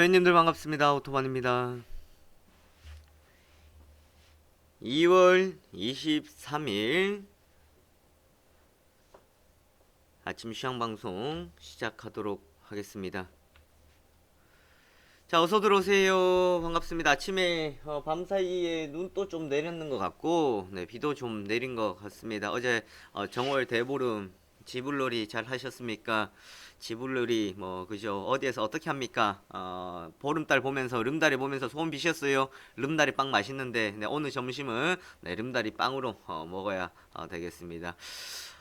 회원님들 반갑습니다. 오토반입니다. 2월 23일 아침 시황 방송 시작하도록 하겠습니다. 자, 어서 들어오세요. 반갑습니다. 아침에 어, 밤 사이에 눈또좀 내렸는 것 같고, 네, 비도 좀 내린 것 같습니다. 어제 어, 정월 대보름 지불놀이 잘 하셨습니까? 지불놀이 뭐 그죠? 어디에서 어떻게 합니까? 어, 보름달 보면서 름다리 보면서 소원 비셨어요. 름다리 빵 맛있는데 네, 오늘 점심은 네, 름다리 빵으로 어, 먹어야 어, 되겠습니다.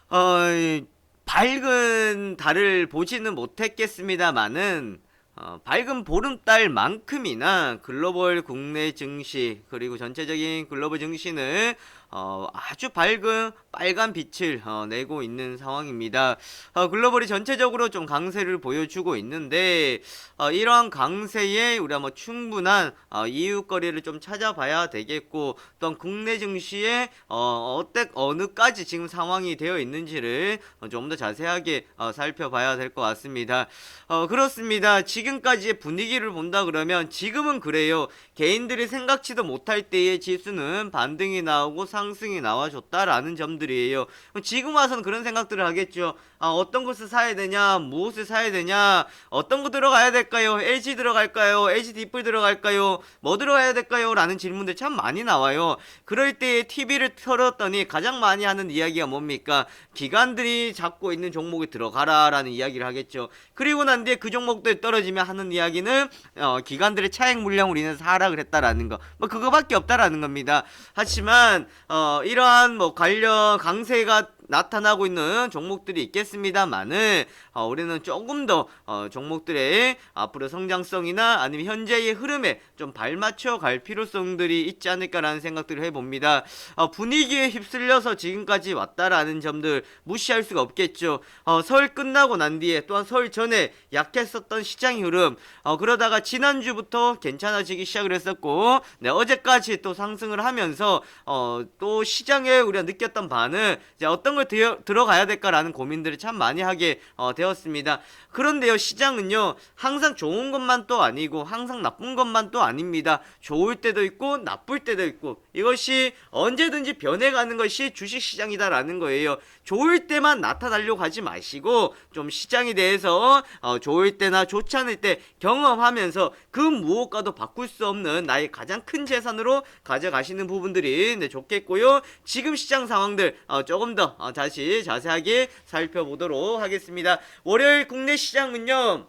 어, 이 밝은 달을 보지는 못했겠습니다만은 어, 밝은 보름달만큼이나 글로벌 국내 증시 그리고 전체적인 글로벌 증시는 어, 아주 밝은 빨간 빛을 어, 내고 있는 상황입니다. 어, 글로벌이 전체적으로 좀 강세를 보여주고 있는데 어, 이러한 강세에 우리가 뭐 충분한 어, 이유거리를 좀 찾아봐야 되겠고 또한 국내 증시에 어, 어때 어느까지 지금 상황이 되어 있는지를 어, 좀더 자세하게 어, 살펴봐야 될 것 같습니다. 어, 그렇습니다. 지금까지의 분위기를 본다 그러면 지금은 그래요. 개인들이 생각지도 못할 때의 지수는 반등이 나오고 상 승이 나와줬다라는 점들이에요. 지금 와서는 그런 생각들을 하겠죠. 아, 어떤 것을 사야 되냐, 무엇을 사야 되냐, 어떤 거 들어가야 될까요? LG 들어갈까요? LG 디플 들어갈까요? 뭐 들어가야 될까요? 라는 질문들 참 많이 나와요. 그럴 때 TV를 틀었더니 가장 많이 하는 이야기가 뭡니까? 기관들이 잡고 있는 종목에 들어가라 라는 이야기를 하겠죠. 그리고 난 뒤에 그 종목들 떨어지면 하는 이야기는 어, 기관들의 차익 물량으로 인해서 하락을 했다라는 거. 뭐 그거밖에 없다라는 겁니다. 하지만 어, 이러한 뭐 관련 강세가 나타나고 있는 종목들이 있겠습니다만은 어, 우리는 조금 더 어, 종목들의 앞으로 성장성이나 아니면 현재의 흐름에 좀 발맞춰 갈 필요성들이 있지 않을까라는 생각들을 해봅니다. 어, 분위기에 휩쓸려서 지금까지 왔다라는 점들 무시할 수가 없겠죠. 어, 설 끝나고 난 뒤에 또한 설 전에 약했었던 시장 흐름 어, 그러다가 지난주부터 괜찮아지기 시작을 했었고 네, 어제까지 또 상승을 하면서 어, 또 시장에 우리가 느꼈던 바는 이제 어떤 걸 들어, 들어가야 될까라는 고민들을 참 많이 하게 어, 되었습니다. 그런데요 시장은요 항상 좋은 것만 또 아니고 항상 나쁜 것만 또 아닙니다. 좋을 때도 있고 나쁠 때도 있고 이것이 언제든지 변해가는 것이 주식시장이다라는 거예요. 좋을 때만 나타나려고 하지 마시고 좀 시장에 대해서 어, 좋을 때나 좋지 않을 때 경험하면서 그 무엇과도 바꿀 수 없는 나의 가장 큰 재산으로 가져가시는 부분들이 네, 좋겠고요. 지금 시장 상황들 어, 조금 더 어, 다시 자세하게 살펴보도록 하겠습니다. 월요일 국내 시장은요.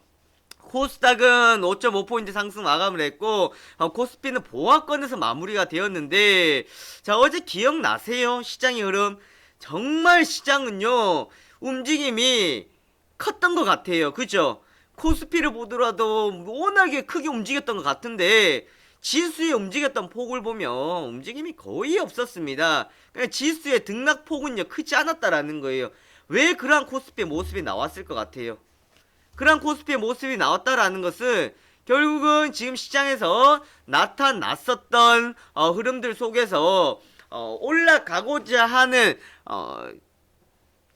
코스닥은 5.5포인트 상승 마감을 했고 어, 코스피는 보합권에서 마무리가 되었는데 자 어제 기억나세요 시장의 흐름 정말 시장은요 움직임이 컸던 것 같아요 그죠 코스피를 보더라도 워낙에 크게 움직였던 것 같은데 지수에 움직였던 폭을 보면 움직임이 거의 없었습니다. 그러니까 지수의 등락폭은요 크지 않았다라는 거예요. 왜 그러한 코스피의 모습이 나왔을 것 같아요? 그런 코스피의 모습이 나왔다라는 것은 결국은 지금 시장에서 나타났었던 어, 흐름들 속에서 어, 올라가고자 하는 어,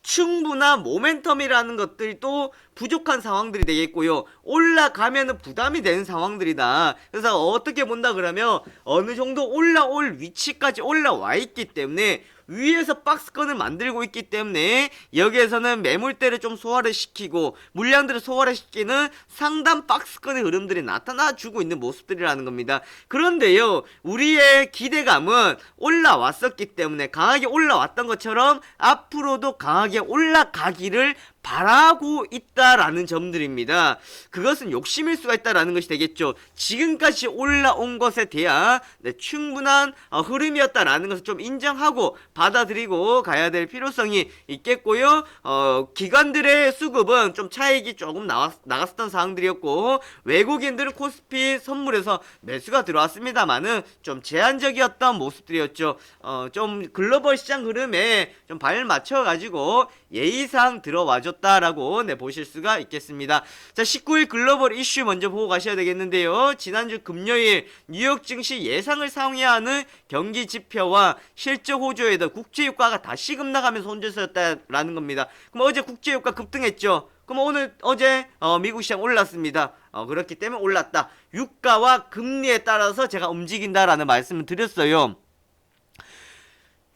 충분한 모멘텀이라는 것들이 또 부족한 상황들이 되겠고요. 올라가면은 부담이 되는 상황들이다. 그래서 어떻게 본다 그러면 어느 정도 올라올 위치까지 올라와 있기 때문에 위에서 박스권을 만들고 있기 때문에 여기에서는 매물대를 좀 소화를 시키고 물량들을 소화를 시키는 상단 박스권의 흐름들이 나타나 주고 있는 모습들이라는 겁니다. 그런데요, 우리의 기대감은 올라왔었기 때문에 강하게 올라왔던 것처럼 앞으로도 강하게 올라가기를 바라고 있다라는 점들입니다. 그것은 욕심일 수가 있다라는 것이 되겠죠. 지금까지 올라온 것에 대한 네, 충분한 어, 흐름이었다라는 것을 좀 인정하고 받아들이고 가야 될 필요성이 있겠고요. 어, 기관들의 수급은 좀 차익이 조금 나왔, 나갔었던 사항들이었고 외국인들은 코스피 선물에서 매수가 들어왔습니다만은 좀 제한적이었던 모습들이었죠. 어, 좀 글로벌 시장 흐름에 좀발 맞춰 가지고 예의상 들어와 줬 다라고 네, 보실 수가 있겠습니다. 자, 19일 글로벌 이슈 먼저 보고 가셔야 되겠는데요. 지난주 금요일 뉴욕 증시 예상을 상회하는 하는 경기 지표와 실적 호조에도 국제 유가가 다시 급락하면서 혼재서였다라는 겁니다. 그럼 어제 국제 유가 급등했죠. 그럼 오늘 어제 어, 미국 시장 올랐습니다. 어, 그렇기 때문에 올랐다. 유가와 금리에 따라서 제가 움직인다라는 말씀을 드렸어요.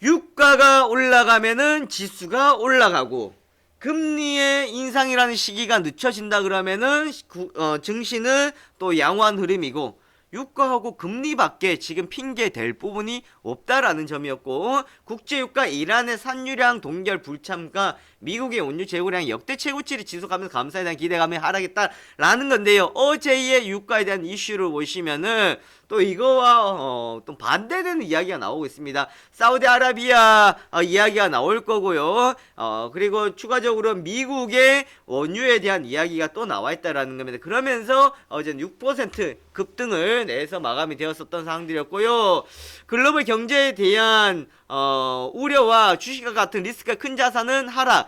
유가가 올라가면은 지수가 올라가고 금리의 인상이라는 시기가 늦춰진다 그러면은 구- 어, 증시는 또 양호한 흐름이고 유가하고 금리밖에 지금 핑계 될 부분이 없다라는 점이었고 국제유가 이란의 산유량 동결 불참과 미국의 온유 재고량 역대 최고치를 지속하면서 감사에 대한 기대감이 하락했다라는 건데요. 어제의 유가에 대한 이슈를 보시면은 또 이거와 어, 또 반대되는 이야기가 나오고 있습니다. 사우디아라비아 어, 이야기가 나올 거고요. 어, 그리고 추가적으로 미국의 원유에 대한 이야기가 또 나와 있다라는 겁니다. 그러면서 어제 6% 급등을 내서 마감이 되었었던 상황들이었고요. 글로벌 경제에 대한 어, 우려와 주식과 같은 리스크가 큰 자산은 하락,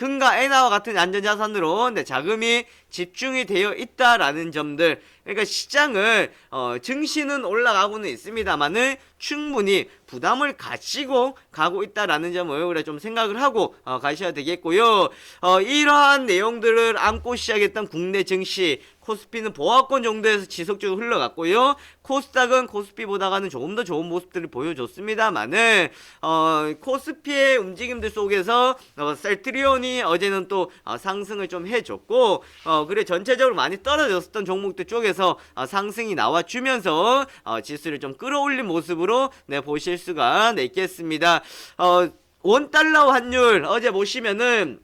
금과 엔화와 같은 안전자산으로 네, 자금이 집중이 되어 있다라는 점들. 그러니까 시장을 어, 증시는 올라가고는 있습니다만은 충분히 부담을 가지고 가고 있다라는 점을 우리가 좀 생각을 하고 어, 가셔야 되겠고요. 어, 이러한 내용들을 안고 시작했던 국내 증시 코스피는 보합권 정도에서 지속적으로 흘러갔고요. 코스닥은 코스피보다가는 조금 더 좋은 모습들을 보여줬습니다만은 어, 코스피의 움직임들 속에서 어, 셀트리온이 어제는 또 어, 상승을 좀 해줬고 어, 그래 전체적으로 많이 떨어졌었던 종목들 쪽에서 어, 상승이 나와주면서 어, 지수를 좀 끌어올린 모습으로 네, 보실 수가 네, 있겠습니다. 어, 원 달러 환율 어제 보시면은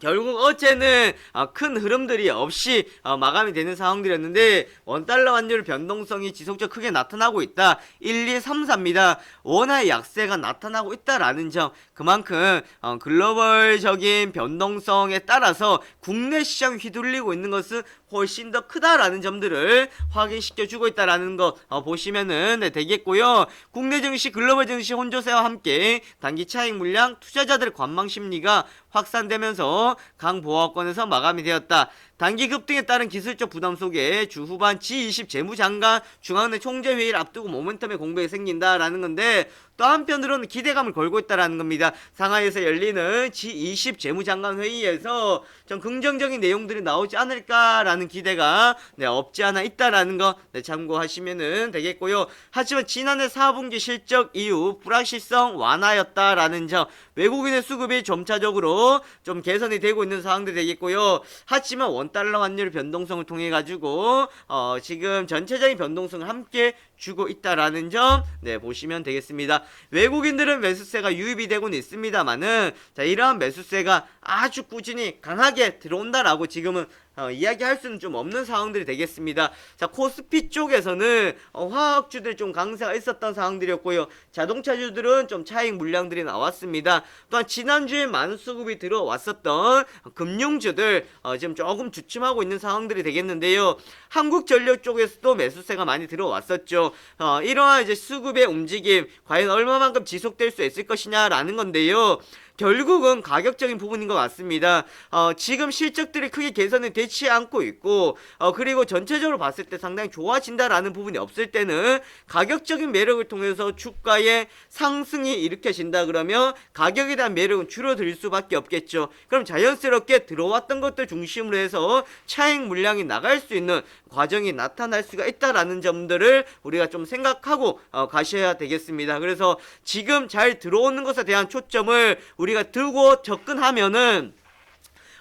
결국 어제는 어, 큰 흐름들이 없이 어, 마감이 되는 상황들이었는데 원달러 환율 변동성이 지속적 크게 나타나고 있다. 1, 2, 3, 4입니다. 원화의 약세가 나타나고 있다라는 점 그만큼 어, 글로벌적인 변동성에 따라서 국내 시장 휘둘리고 있는 것은 훨씬 더 크다라는 점들을 확인시켜 주고 있다라는 거 어, 보시면은 네, 되겠고요. 국내 증시, 글로벌 증시 혼조세와 함께 단기 차익 물량, 투자자들의 관망 심리가 확산되면서 강보합권에서 마감이 되었다. 단기 급등에 따른 기술적 부담 속에 주 후반 G20 재무장관 중앙은행 총재회의를 앞두고 모멘텀의 공백이 생긴다라는 건데 또 한편으로는 기대감을 걸고 있다라는 겁니다. 상하이에서 열리는 G20 재무장관 회의에서 좀 긍정적인 내용들이 나오지 않을까라는 기대가 네, 없지 않아 있다라는 거 네, 참고하시면은 되겠고요. 하지만 지난해 4분기 실적 이후 불확실성 완화였다라는 점 외국인의 수급이 점차적으로 좀 개선이 되고 있는 상황들이 되겠고요. 하지만 원 달러 환율 변동성을 통해 가지고 어, 지금 전체적인 변동성을 함께 주고 있다라는 점 네, 보시면 되겠습니다. 외국인들은 매수세가 유입이 되고는 있습니다만은 자, 이러한 매수세가 아주 꾸준히 강하게 들어온다라고 지금은 어, 이야기할 수는 좀 없는 상황들이 되겠습니다. 자, 코스피 쪽에서는 어, 화학주들 좀 강세가 있었던 상황들이었고요. 자동차주들은 좀 차익 물량들이 나왔습니다. 또한 지난주에 많은 수급이 들어왔었던 금융주들 어, 지금 조금 주춤하고 있는 상황들이 되겠는데요. 한국전력 쪽에서도 매수세가 많이 들어왔었죠. 어, 이러한 이제 수급의 움직임 과연 얼마만큼 지속될 수 있을 것이냐라는 건데요. 결국은 가격적인 부분인 것 같습니다. 어, 지금 실적들이 크게 개선이 되지 않고 있고, 어, 그리고 전체적으로 봤을 때 상당히 좋아진다라는 부분이 없을 때는 가격적인 매력을 통해서 주가의 상승이 일으켜진다 그러면 가격에 대한 매력은 줄어들 수밖에 없겠죠. 그럼 자연스럽게 들어왔던 것들 중심으로 해서 차익 물량이 나갈 수 있는 과정이 나타날 수가 있다라는 점들을 우리가 좀 생각하고 어, 가셔야 되겠습니다. 그래서 지금 잘 들어오는 것에 대한 초점을 우리 가 들고 접근하면은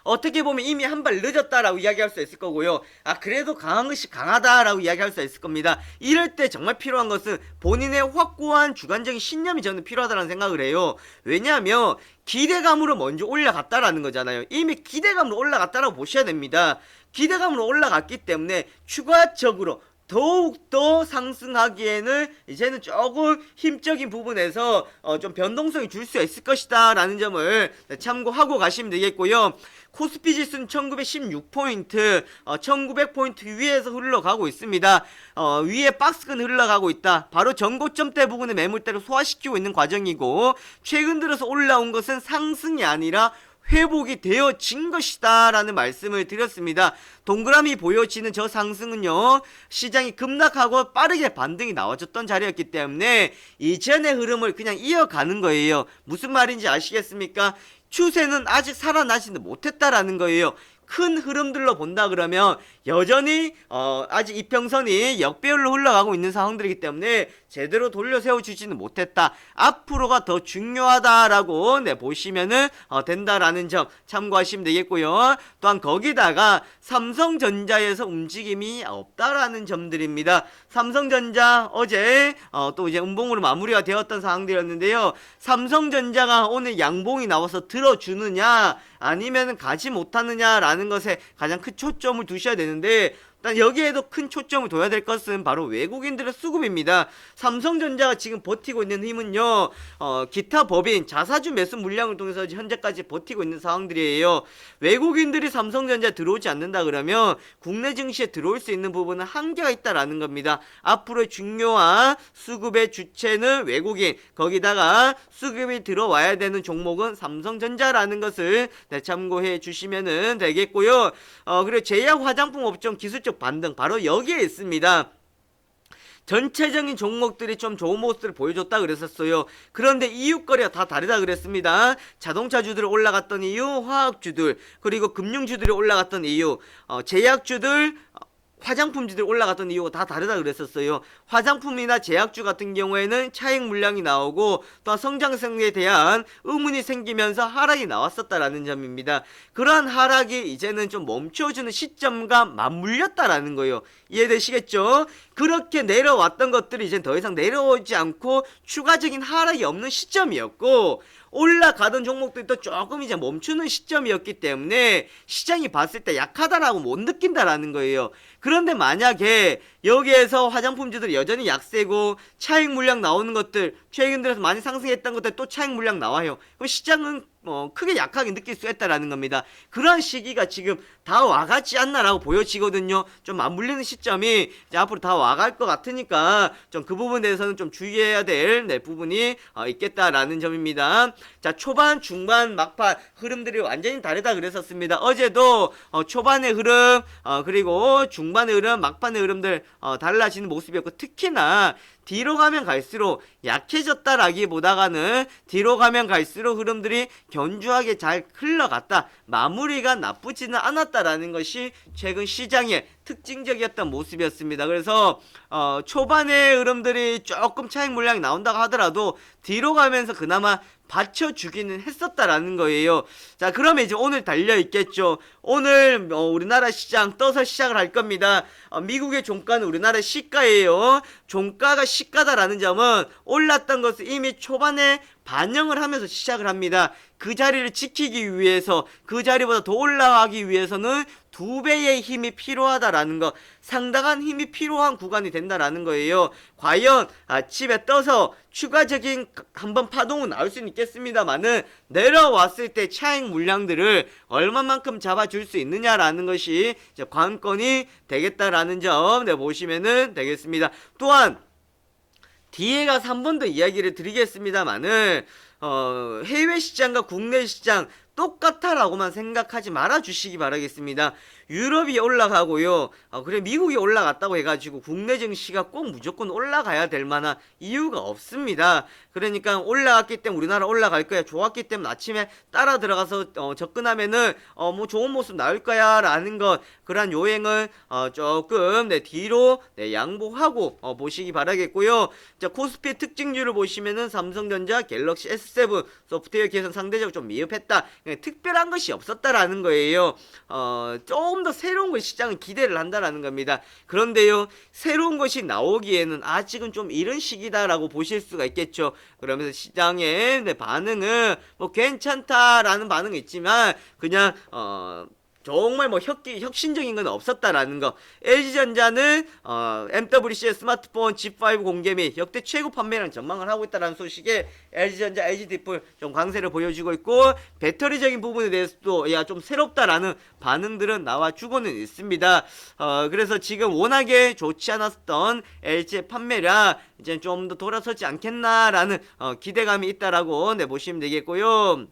어떻게 보면 이미 한 발 늦었다라고 이야기할 수 있을 거고요. 아 그래도 강한 것이 강하다라고 이야기할 수 있을 겁니다. 이럴 때 정말 필요한 것은 본인의 확고한 주관적인 신념이 저는 필요하다는 생각을 해요. 왜냐하면 기대감으로 먼저 올라갔다라는 거잖아요. 이미 기대감으로 올라갔다라고 보셔야 됩니다. 기대감으로 올라갔기 때문에 추가적으로 더욱더 상승하기에는 이제는 조금 힘적인 부분에서 어, 좀 변동성이 줄 수 있을 것이다 라는 점을 참고하고 가시면 되겠고요. 코스피 지수는 1916포인트 어, 1900포인트 위에서 흘러가고 있습니다. 어, 위에 박스근 흘러가고 있다. 바로 전고점대 부분의 매물대를 소화시키고 있는 과정이고 최근 들어서 올라온 것은 상승이 아니라 회복이 되어진 것이다 라는 말씀을 드렸습니다. 동그라미 보여지는 저 상승은요 시장이 급락하고 빠르게 반등이 나와줬던 자리였기 때문에 이전의 흐름을 그냥 이어가는 거예요. 무슨 말인지 아시겠습니까? 추세는 아직 살아나지는 못했다라는 거예요. 큰 흐름들로 본다 그러면 여전히 어, 아직 이평선이 역배열로 흘러가고 있는 상황들이기 때문에 제대로 돌려 세워주지는 못했다. 앞으로가 더 중요하다라고 네, 보시면은 어, 된다라는 점 참고하시면 되겠고요. 또한 거기다가 삼성전자에서 움직임이 없다라는 점들입니다. 삼성전자 어제 어, 또 이제 음봉으로 마무리가 되었던 상황들이었는데요. 삼성전자가 오늘 양봉이 나와서 들어주느냐 아니면 가지 못하느냐라는 것에 가장 큰 초점을 두셔야 되는데 여기에도 큰 초점을 둬야 될 것은 바로 외국인들의 수급입니다. 삼성전자가 지금 버티고 있는 힘은요, 어, 기타 법인 자사주 매수 물량을 통해서 현재까지 버티고 있는 상황들이에요. 외국인들이 삼성전자에 들어오지 않는다 그러면 국내 증시에 들어올 수 있는 부분은 한계가 있다라는 겁니다. 앞으로의 중요한 수급의 주체는 외국인, 거기다가 수급이 들어와야 되는 종목은 삼성전자라는 것을 네, 참고해 주시면 되겠고요. 어, 그리고 제약 화장품 업종 기술적 반등 바로 여기에 있습니다. 전체적인 종목들이 좀 좋은 모습을 보여줬다 그랬었어요. 그런데 이유거리가 다 다르다 그랬습니다. 자동차주들이 올라갔던 이유, 화학주들, 그리고 금융주들이 올라갔던 이유, 어, 제약주들, 어, 화장품주들이 올라갔던 이유가 다 다르다 그랬었어요. 화장품이나 제약주 같은 경우에는 차익 물량이 나오고 또 성장성에 대한 의문이 생기면서 하락이 나왔었다라는 점입니다. 그러한 하락이 이제는 좀 멈춰주는 시점과 맞물렸다라는 거예요. 이해되시겠죠? 그렇게 내려왔던 것들이 이제 더 이상 내려오지 않고 추가적인 하락이 없는 시점이었고 올라가던 종목들이 또 조금 이제 멈추는 시점이었기 때문에 시장이 봤을 때 약하다라고 못 느낀다라는 거예요. 그런데 만약에 여기에서 화장품주들이 여전히 약세고 차익 물량 나오는 것들 최근 들어서 많이 상승했던 것들 또 차익 물량 나와요. 그럼 시장은 어, 크게 약하게 느낄 수 있다라는 겁니다. 그런 시기가 지금 다 와가지 않나라고 보여지거든요. 좀 맞물리는 시점이 이제 앞으로 다 와갈 것 같으니까 좀 그 부분에 대해서는 좀 주의해야 될 네, 부분이 어, 있겠다라는 점입니다. 자 초반, 중반, 막판 흐름들이 완전히 다르다 그랬었습니다. 어제도 어, 초반의 흐름 어, 그리고 중반의 흐름, 막판의 흐름들 어, 달라지는 모습이었고 특히나 뒤로 가면 갈수록 약해졌다라기보다가는 뒤로 가면 갈수록 흐름들이 견주하게 잘 흘러갔다. 마무리가 나쁘지는 않았다라는 것이 최근 시장의 특징적이었던 모습이었습니다. 그래서 어, 초반의 흐름들이 조금 차익 물량이 나온다고 하더라도 뒤로 가면서 그나마 받쳐주기는 했었다라는 거예요. 자, 그러면 이제 오늘 달려 있겠죠. 오늘 어, 우리나라 시장 떠서 시작을 할 겁니다. 어, 미국의 종가는 우리나라 시가예요. 종가가 시가다라는 점은 올랐던 것을 이미 초반에 반영을 하면서 시작을 합니다. 그 자리를 지키기 위해서 그 자리보다 더 올라가기 위해서는 두 배의 힘이 필요하다라는 거 상당한 힘이 필요한 구간이 된다라는 거예요. 과연 아침에 떠서 추가적인 한번 파동은 나올 수는 있겠습니다만은 내려왔을 때 차익 물량들을 얼마만큼 잡아줄 수 있느냐라는 것이 이제 관건이 되겠다라는 점 네, 보시면은 되겠습니다. 또한 뒤에 가서 한 번 더 이야기를 드리겠습니다만은 어, 해외 시장과 국내 시장 똑같아라고만 생각하지 말아 주시기 바라겠습니다. 유럽이 올라가고요. 어, 그래 미국이 올라갔다고 해가지고 국내 증시가 꼭 무조건 올라가야 될 만한 이유가 없습니다. 그러니까 올라갔기 때문에 우리나라 올라갈 거야. 좋았기 때문에 아침에 따라 들어가서 어, 접근하면은 어, 뭐 좋은 모습 나올 거야라는 것 그러한 요행을 어, 조금 네, 뒤로 네, 양보하고 어, 보시기 바라겠고요. 자 코스피의 특징률을 보시면은 삼성전자, 갤럭시 S7 소프트웨어 개선 상대적으로 좀 미흡했다. 그냥 특별한 것이 없었다라는 거예요. 어, 조금 더 새로운 걸 시장은 기대를 한다라는 겁니다. 그런데요, 새로운 것이 나오기에는 아직은 좀 이른 시기다라고 보실 수가 있겠죠. 그러면서 시장의 네, 반응은 뭐 괜찮다라는 반응이 있지만 그냥 어. 정말 뭐 혁기, 혁신적인 건 없었다라는 거. LG전자는 어, MWC의 스마트폰 G5 공개 및 역대 최고 판매량 전망을 하고 있다라는 소식에 LG전자, LG디플 좀 강세를 보여주고 있고 배터리적인 부분에 대해서도 야 좀 새롭다라는 반응들은 나와주고는 있습니다. 어, 그래서 지금 워낙에 좋지 않았던 LG의 판매량 이제 좀 더 돌아서지 않겠나라는 어, 기대감이 있다라고 네, 보시면 되겠고요.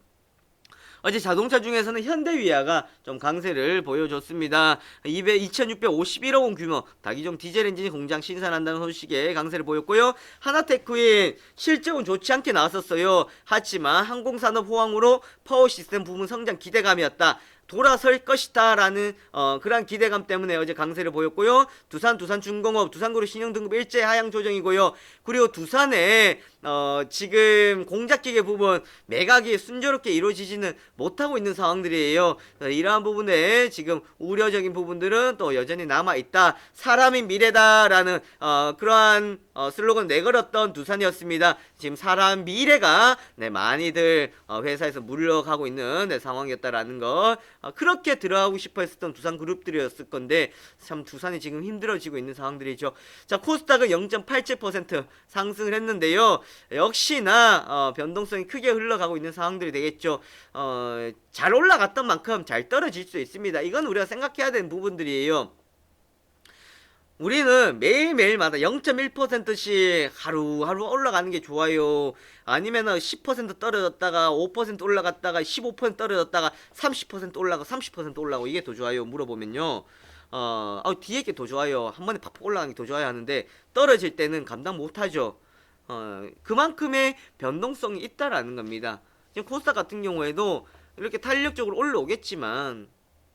어제 자동차 중에서는 현대위아가 좀 강세를 보여줬습니다. 200, 2651억 원 규모 다기종 디젤 엔진 공장 신산한다는 소식에 강세를 보였고요. 하나테크인 실적은 좋지 않게 나왔었어요. 하지만 항공산업 호황으로 파워 시스템 부문 성장 기대감이었다. 돌아설 것이다라는 어, 그러한 기대감 때문에 어제 강세를 보였고요. 두산, 두산중공업, 두산그룹 신용등급 일제 하향 조정이고요. 그리고 두산에 어, 지금 공작기계 부분 매각이 순조롭게 이루어지지는 못하고 있는 상황들이에요. 어, 이러한 부분에 지금 우려적인 부분들은 또 여전히 남아 있다. 사람이 미래다라는 어, 그러한 어, 슬로건 내걸었던 두산이었습니다. 지금 사람 미래가 네, 많이들 어, 회사에서 물러가고 있는 네, 상황이었다라는 거 어, 그렇게 들어가고 싶어 했었던 두산 그룹들이었을 건데 참 두산이 지금 힘들어지고 있는 상황들이죠. 자 코스닥은 0.87% 상승을 했는데요. 역시나 어, 변동성이 크게 흘러가고 있는 상황들이 되겠죠. 어, 잘 올라갔던 만큼 잘 떨어질 수 있습니다. 이건 우리가 생각해야 되는 부분들이에요. 우리는 매일매일마다 0.1%씩 하루하루 올라가는 게 좋아요. 아니면은 10% 떨어졌다가 5% 올라갔다가 15% 떨어졌다가 30% 올라가 30% 올라가고 이게 더 좋아요. 물어보면요. 어, 아, 뒤에 게 더 좋아요. 한 번에 팍팍 올라가는 게 더 좋아요 하는데 떨어질 때는 감당 못 하죠. 어, 그만큼의 변동성이 있다라는 겁니다. 지금 코스닥 같은 경우에도 이렇게 탄력적으로 올라오겠지만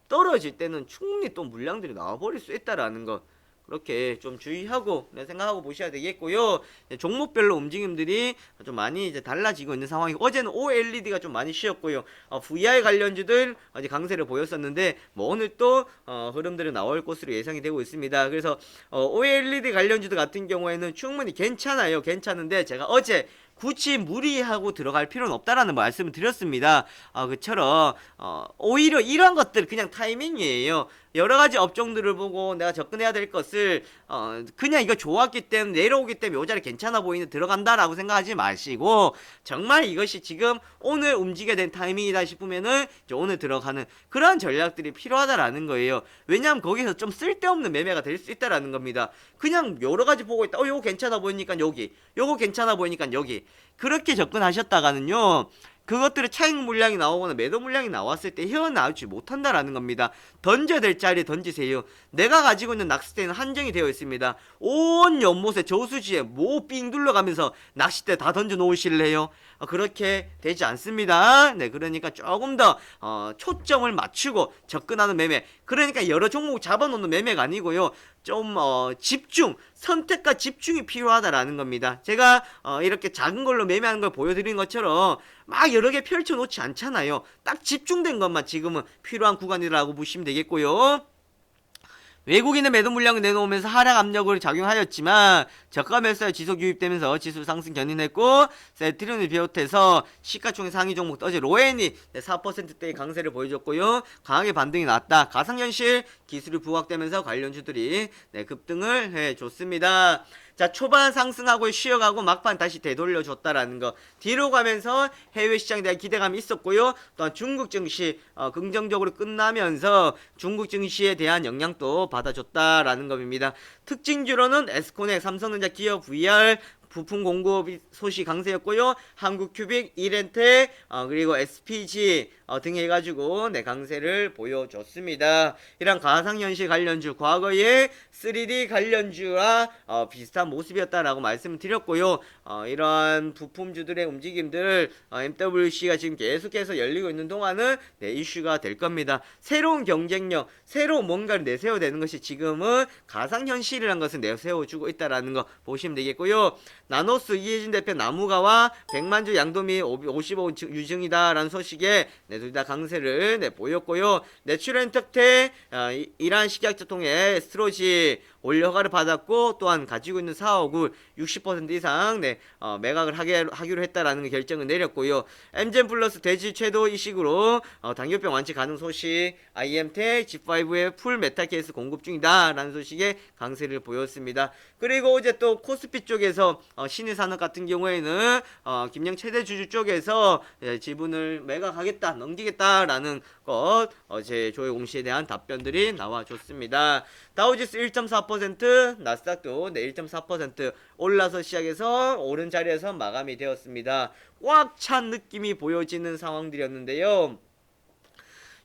떨어질 때는 충분히 또 물량들이 나와버릴 수 있다라는 것. 그렇게 좀 주의하고 네, 생각하고 보셔야 되겠고요. 네, 종목별로 움직임들이 좀 많이 이제 달라지고 있는 상황이고 어제는 OLED가 좀 많이 쉬었고요. 어, VR 관련주들 어제 강세를 보였었는데 뭐 오늘 또 어, 흐름들이 나올 것으로 예상이 되고 있습니다. 그래서 어, OLED 관련주들 같은 경우에는 충분히 괜찮아요. 괜찮은데 제가 어제 굳이 무리하고 들어갈 필요는 없다라는 말씀을 드렸습니다. 어, 그처럼 어, 오히려 이런 것들 그냥 타이밍이에요. 여러 가지 업종들을 보고 내가 접근해야 될 것을 어, 그냥 이거 좋았기 때문에 내려오기 때문에 요 자리 괜찮아 보이는 들어간다라고 생각하지 마시고 정말 이것이 지금 오늘 움직여야 된 타이밍이다 싶으면은 오늘 들어가는 그런 전략들이 필요하다라는 거예요. 왜냐하면 거기서 좀 쓸데없는 매매가 될 수 있다라는 겁니다. 그냥 여러 가지 보고 있다. 어, 요거 괜찮아 보이니까 여기, 요거 괜찮아 보이니까 여기. 그렇게 접근하셨다가는요. 그것들의 차익 물량이 나오거나 매도 물량이 나왔을 때 헤어나오지 못한다라는 겁니다. 던져야 될 자리에 던지세요. 내가 가지고 있는 낚싯대는 한정이 되어 있습니다. 온 연못에 저수지에 뭐삥 둘러가면서 낚싯대 다 던져 놓으실래요? 어, 그렇게 되지 않습니다. 네, 그러니까 조금 더 어, 초점을 맞추고 접근하는 매매. 그러니까 여러 종목 잡아놓는 매매가 아니고요. 좀 어, 집중, 선택과 집중이 필요하다라는 겁니다. 제가 어, 이렇게 작은 걸로 매매하는 걸 보여드린 것처럼 막 여러 개 펼쳐놓지 않잖아요. 딱 집중된 것만 지금은 필요한 구간이라고 보시면 되겠고요. 외국인의 매도 물량을 내놓으면서 하락 압력을 작용하였지만 저가 매수에 지속 유입되면서 지수 상승 견인했고 세트리온을 비롯해서 시가총액 상위 종목 어제 로엔이 4%대의 강세를 보여줬고요. 강하게 반등이 났다. 가상현실 기술이 부각되면서 관련주들이 네, 급등을 해줬습니다 자 초반 상승하고 쉬어가고 막판 다시 되돌려줬다라는 거. 뒤로 가면서 해외 시장에 대한 기대감이 있었고요. 또한 중국 증시 어, 긍정적으로 끝나면서 중국 증시에 대한 영향도 받아줬다라는 겁니다. 특징주로는 에스코넥 삼성전자 기업 VR 부품 공급 소식 강세였고요. 한국큐빅, 이렌테, 어, 그리고 SPG 어, 등 해가지고 네 강세를 보여줬습니다. 이런 가상현실 관련주 과거의 3D 관련주와 어, 비슷한 모습이었다라고 말씀을 드렸고요. 어, 이러한 부품주들의 움직임들 어, MWC가 지금 계속해서 열리고 있는 동안은 네, 이슈가 될 겁니다. 새로운 경쟁력, 새로운 뭔가를 내세워야 되는 것이 지금은 가상현실이라는 것을 내세워주고 있다라는 거 보시면 되겠고요. 나노스 이혜진 대표 나무가와 백만주 양도미 55 유증이다라는 소식에 네, 둘다 강세를 네, 보였고요. 내추럴 특태 어, 이- 이러한 식약처 통해 스트로지 올려가를 받았고 또한 가지고 있는 사옥을 60% 이상 네, 어, 매각을 하게, 하기로 했다라는 결정을 내렸고요. 엠젠 플러스 돼지 최도 이식으로 어, 당뇨병 완치 가능 소식 IM텍 G5의 풀 메탈 케이스 공급 중이다라는 소식에 강세를 보였습니다. 그리고 이제 또 코스피 쪽에서 어, 신의산업 같은 경우에는 어, 김영 최대 주주 쪽에서 예, 지분을 매각하겠다 넘기겠다라는 것 어제 조회 공시에 대한 답변들이 나와줬습니다. 다우지수 1.4% 나스닥도 네, 1.4% 올라서 시작해서 오른 자리에서 마감이 되었습니다. 꽉 찬 느낌이 보여지는 상황들이었는데요.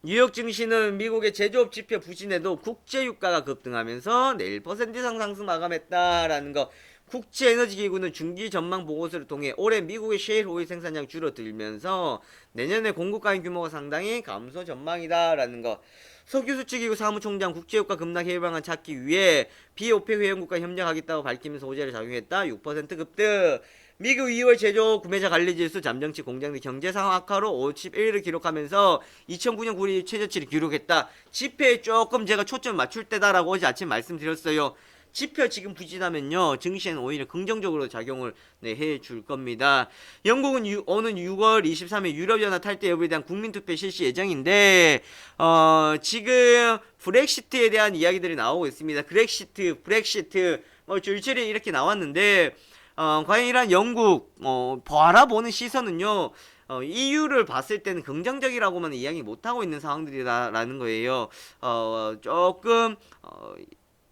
뉴욕 증시는 미국의 제조업 지표 부진에도 국제 유가가 급등하면서 네, 1% 이상 상승 마감했다라는 거 국제 에너지 기구는 중기 전망 보고서를 통해 올해 미국의 셰일 오일 생산량 줄어들면서 내년에 공급 가행 규모가 상당히 감소 전망이다라는 거. 석유 수출기구 사무총장 국제유가 급락 해결 방안 찾기 위해 비오페 회원국과 협력하겠다고 밝히면서 호재를 작용했다. 6% 급등. 미국 2월 제조 구매자 관리 지수 잠정치 공장 내 경제 상황 악화로 51을 기록하면서 2009년 9월 최저치를 기록했다. 지표에 조금 제가 초점 맞출 때다라고 어제 아침 말씀드렸어요. 지표 지금 부진하면요 증시에는 오히려 긍정적으로 작용을 네, 해줄 겁니다. 영국은 유, 오는 6월 23일 유럽연합 탈퇴 여부에 대한 국민투표 실시 예정인데 어, 지금 브렉시트에 대한 이야기들이 나오고 있습니다. 브렉시트, 브렉시트 뭐 줄줄이 이렇게 나왔는데 어, 과연 이란 영국 어, 바라보는 시선은요. 어, EU를 봤을 때는 긍정적이라고만 이야기 못하고 있는 상황들이라는 거예요. 어, 조금 어,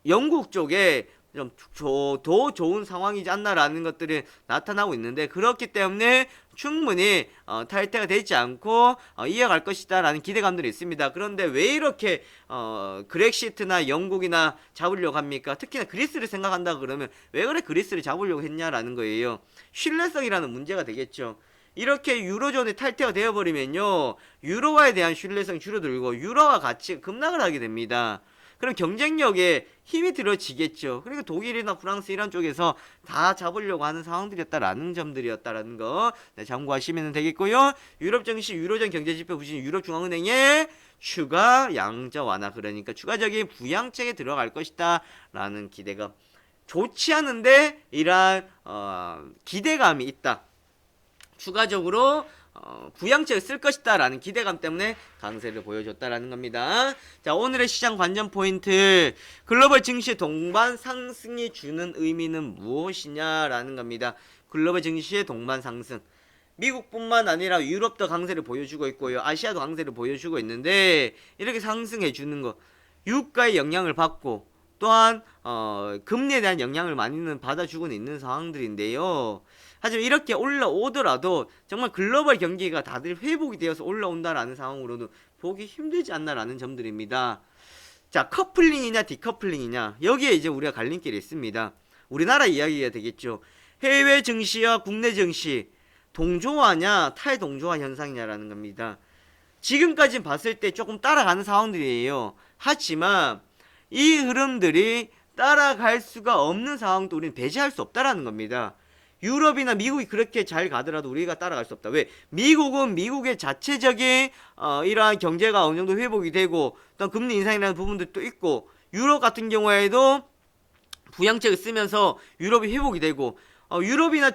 영국 쪽에 좀더 좋은 상황이지 않나라는 것들이 나타나고 있는데 그렇기 때문에 충분히 어, 탈퇴가 되지 않고 어, 이어갈 것이다라는 기대감들이 있습니다. 그런데 왜 이렇게 어, 그렉시트나 영국이나 잡으려고 합니까? 특히나 그리스를 생각한다 그러면 왜 그래 그리스를 잡으려고 했냐라는 거예요. 신뢰성이라는 문제가 되겠죠. 이렇게 유로존에 탈퇴가 되어버리면요 유로화에 대한 신뢰성이 줄어들고 유로화 가치가 급락을 하게 됩니다. 그럼 경쟁력에 힘이 들어지겠죠. 그러니까 독일이나 프랑스 이런 쪽에서 다 잡으려고 하는 상황들이었다라는 점들이었다라는 거 네, 참고하시면 되겠고요. 유럽 증시 유로존 경제지표 보시면 유럽 중앙은행의 추가 양자 완화 그러니까 추가적인 부양책에 들어갈 것이다라는 기대가 좋지 않은데 이러한 어, 기대감이 있다. 추가적으로 어, 부양책을 쓸 것이다라는 기대감 때문에 강세를 보여줬다라는 겁니다. 자 오늘의 시장 관전 포인트 글로벌 증시 동반 상승이 주는 의미는 무엇이냐라는 겁니다. 글로벌 증시의 동반 상승. 미국뿐만 아니라 유럽도 강세를 보여주고 있고요. 아시아도 강세를 보여주고 있는데 이렇게 상승해 주는 거 유가의 영향을 받고 또한 어, 금리에 대한 영향을 많이는 받아주고는 있는 상황들인데요. 하지만 이렇게 올라오더라도 정말 글로벌 경기가 다들 회복이 되어서 올라온다라는 상황으로는 보기 힘들지 않나라는 점들입니다. 자, 커플링이냐 디커플링이냐 여기에 이제 우리가 갈림길이 있습니다. 우리나라 이야기가 되겠죠. 해외 증시와 국내 증시 동조화냐 탈동조화 현상이냐라는 겁니다. 지금까지 봤을 때 조금 따라가는 상황들이에요. 하지만 이 흐름들이 따라갈 수가 없는 상황도 우리는 배제할 수 없다라는 겁니다. 유럽이나 미국이 그렇게 잘 가더라도 우리가 따라갈 수 없다. 왜? 미국은 미국의 자체적인 어, 이러한 경제가 어느 정도 회복이 되고 또 금리 인상이라는 부분들도 있고 유럽 같은 경우에도 부양책을 쓰면서 유럽이 회복이 되고 어, 유럽이나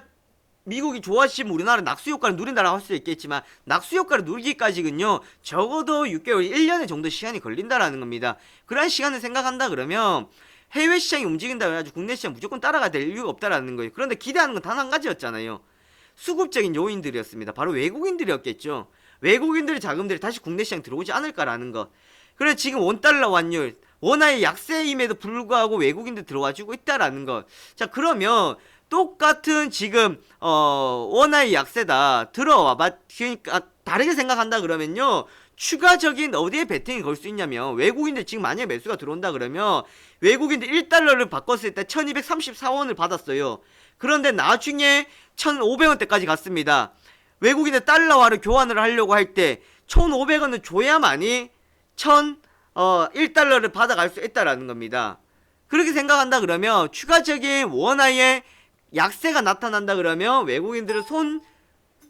미국이 좋아지면 우리나라 낙수 효과를 누린다라고 할 수 있겠지만 낙수 효과를 누리기까지는요 적어도 6개월 1년의 정도 시간이 걸린다라는 겁니다. 그러한 시간을 생각한다 그러면 해외 시장이 움직인다 그래가지고 국내 시장 무조건 따라가야 될 이유가 없다라는 거예요. 그런데 기대하는 건 단 한 가지였잖아요. 수급적인 요인들이었습니다. 바로 외국인들이었겠죠. 외국인들의 자금들이 다시 국내 시장 들어오지 않을까라는 것. 그래 지금 원달러 환율 원화의 약세임에도 불구하고 외국인들 들어와주고 있다라는 것. 자 그러면 똑같은 지금 어 원화의 약세다 들어와 봐 그러니까 다르게 생각한다 그러면요 추가적인 어디에 베팅이 걸 수 있냐면 외국인들 지금 만약에 매수가 들어온다 그러면 외국인들 1달러를 바꿨을 때 1234원을 받았어요. 그런데 나중에 1500원대까지 갔습니다. 외국인의 달러화를 교환을 하려고 할 때 1500원을 줘야만이 1000 어, 1달러를 받아갈 수 있다라는 겁니다. 그렇게 생각한다 그러면 추가적인 원화의 약세가 나타난다 그러면 외국인들은 손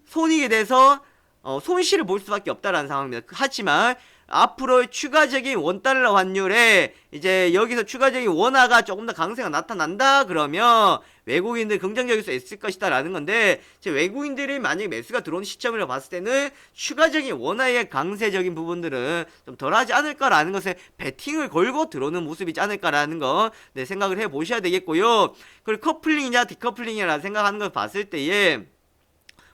손익에 대해서 어, 손실을 볼 수밖에 없다라는 상황입니다. 하지만 앞으로 추가적인 원달러 환율에 이제 여기서 추가적인 원화가 조금 더 강세가 나타난다 그러면 외국인들 긍정적일 수 있을 것이다 라는 건데 제 외국인들이 만약에 매수가 들어오는 시점을 봤을 때는 추가적인 원화의 강세적인 부분들은 좀 덜하지 않을까라는 것에 베팅을 걸고 들어오는 모습이지 않을까라는 거 네, 생각을 해 보셔야 되겠고요. 그리고 커플링이냐 디커플링이냐 생각하는 걸 봤을 때에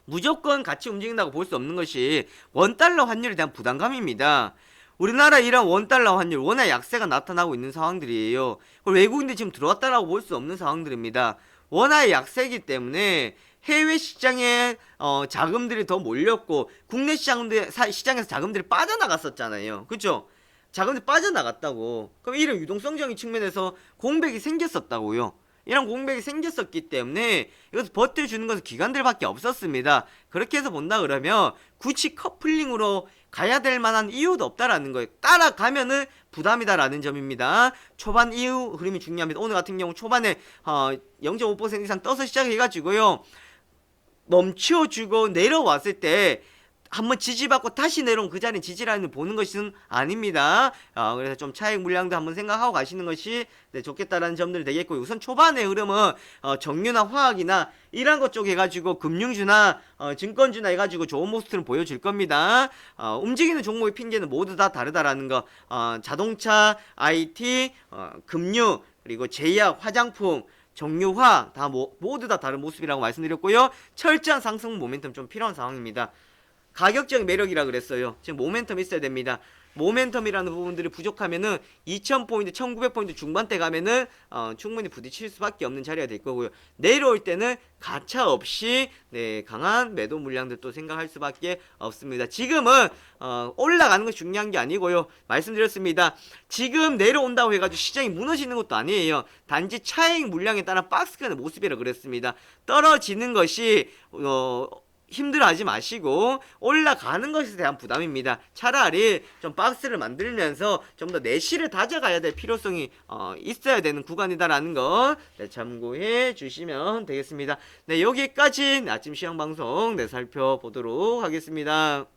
무조건 같이 움직인다고 볼 수 없는 것이 원달러 환율에 대한 부담감입니다. 우리나라 이런 원달러 환율 원화 약세가 나타나고 있는 상황들이에요. 외국인들이 지금 들어왔다라고 볼 수 없는 상황들입니다. 원화의 약세이기 때문에 해외 시장에 어, 자금들이 더 몰렸고 국내 시장들 사, 시장에서 자금들이 빠져나갔었잖아요. 그렇죠? 자금들이 빠져나갔다고. 그럼 이런 유동성적인 측면에서 공백이 생겼었다고요. 이런 공백이 생겼었기 때문에 이것을 버텨주는 것은 기관들밖에 없었습니다. 그렇게 해서 본다 그러면 굳이 커플링으로 가야 될 만한 이유도 없다라는 거예요. 따라가면은 부담이다라는 점입니다. 초반 이후 흐름이 중요합니다. 오늘 같은 경우 초반에 어, 0.5% 이상 떠서 시작해가지고요. 멈춰주고 내려왔을 때 한번 지지받고 다시 내려온 그 자리에 지지라인을 보는 것은 아닙니다. 어, 그래서 좀 차익 물량도 한번 생각하고 가시는 것이 네, 좋겠다라는 점들이 되겠고요. 우선 초반의 흐름은 어, 정유나 화학이나 이런 것 쪽 해가지고 금융주나 어, 증권주나 해가지고 좋은 모습들은 보여줄 겁니다. 어, 움직이는 종목의 핑계는 모두 다 다르다라는 거. 어, 자동차, IT, 어, 금융 그리고 제약, 화장품 정유화 다 모, 모두 다 다른 모습이라고 말씀드렸고요. 철저한 상승 모멘텀 좀 필요한 상황입니다. 가격적 매력이라 그랬어요. 지금 모멘텀 있어야 됩니다. 모멘텀이라는 부분들이 부족하면은 2000포인트, 1900포인트 중반대 가면은 어, 충분히 부딪힐 수밖에 없는 자리가 될 거고요. 내려올 때는 가차 없이 네, 강한 매도 물량들 또 생각할 수밖에 없습니다. 지금은 어, 올라가는 것이 중요한 게 아니고요. 말씀드렸습니다. 지금 내려온다고 해가지고 시장이 무너지는 것도 아니에요. 단지 차익 물량에 따른 박스권의 모습이라 그랬습니다. 떨어지는 것이 어, 힘들어하지 마시고 올라가는 것에 대한 부담입니다. 차라리 좀 박스를 만들면서 좀 더 내실을 다져가야 될 필요성이 어, 있어야 되는 구간이다라는 거 네, 참고해 주시면 되겠습니다. 네 여기까지 아침 시황 방송 네, 살펴보도록 하겠습니다.